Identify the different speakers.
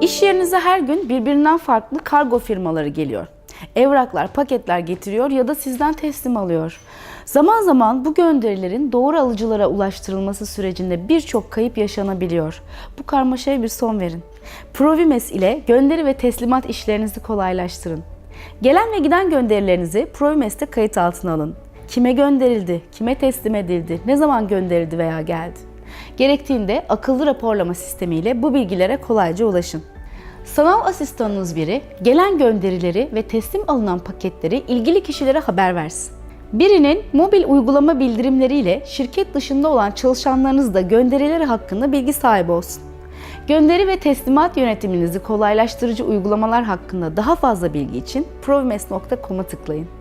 Speaker 1: İş yerinize her gün birbirinden farklı kargo firmaları geliyor. Evraklar, paketler getiriyor ya da sizden teslim alıyor. Zaman zaman bu gönderilerin doğru alıcılara ulaştırılması sürecinde birçok kayıp yaşanabiliyor. Bu karmaşaya bir son verin. Provimes ile gönderi ve teslimat işlerinizi kolaylaştırın. Gelen ve giden gönderilerinizi Provimes'te kayıt altına alın. Kime gönderildi, kime teslim edildi, ne zaman gönderildi veya geldi. Gerektiğinde akıllı raporlama sistemiyle bu bilgilere kolayca ulaşın. Sanal asistanınız biri gelen gönderileri ve teslim alınan paketleri ilgili kişilere haber versin. Birinin mobil uygulama bildirimleriyle şirket dışında olan çalışanlarınız da gönderileri hakkında bilgi sahibi olsun. Gönderi ve teslimat yönetiminizi kolaylaştırıcı uygulamalar hakkında daha fazla bilgi için provimes.com'a tıklayın.